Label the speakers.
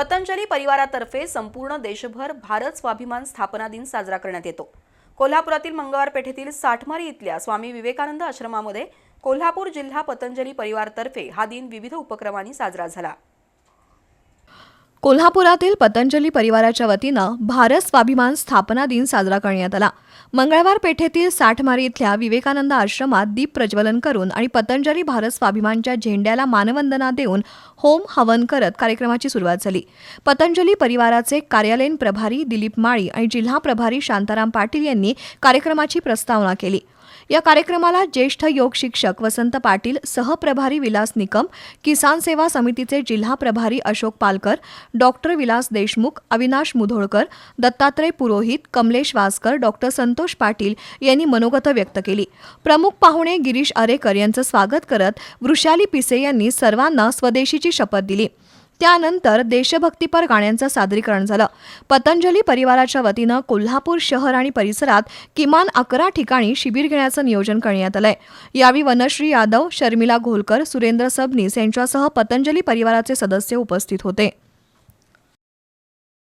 Speaker 1: पतंजली परिवारातर्फे संपूर्ण देशभर भारत स्वाभिमान स्थापना दिन साजरा करण्यात येतो. कोल्हापुरातील मंगळवार पेठेतील साठमारी इथल्या स्वामी विवेकानंद आश्रमामध्ये कोल्हापूर जिल्हा पतंजली परिवारतर्फे हा दिन विविध उपक्रमांनी साजरा झाला.
Speaker 2: कोल्हापुरातील पतंजली परिवाराच्या वतीनं भारत स्वाभिमान स्थापना दिन साजरा करण्यात आला. मंगळवार पेठेतील साठमारी इथल्या विवेकानंद आश्रमात दीप प्रज्वलन करून आणि पतंजली भारत स्वाभिमानच्या झेंड्याला मानवंदना देऊन होम हवन करत कार्यक्रमाची सुरुवात झाली. पतंजली परिवाराचे कार्यालयीन प्रभारी दिलीप माळी आणि जिल्हा प्रभारी शांताराम पाटील यांनी कार्यक्रमाची प्रस्तावना केली. या कार्यक्रमाला ज्येष्ठ योग शिक्षक वसंत पाटील सहप्रभारी विलास निकम किसान सेवा समितीचे जिल्हा प्रभारी अशोक पालकर डॉक्टर विलास देशमुख अविनाश मुधोळकर दत्तात्रय पुरोहित कमलेश वासकर डॉक्टर संतोष पाटील यांनी मनोगत व्यक्त केली. प्रमुख पाहुणे गिरीश अरेकर यांचं स्वागत करत वृषाली पिसे यांनी सर्वांना स्वदेशीची शपथ दिली. त्यानंतर देशभक्तीपर गाण्यांचं सादरीकरण झालं. पतंजली परिवाराच्या वतीनं कोल्हापूर शहर आणि परिसरात किमान अकरा ठिकाणी शिबिर घेण्याचं नियोजन करण्यात आलंय. यावेळी वनश्री यादव शर्मिला घोलकर सुरेंद्र सबनीस यांच्यासह पतंजली परिवाराचे सदस्य उपस्थित होते.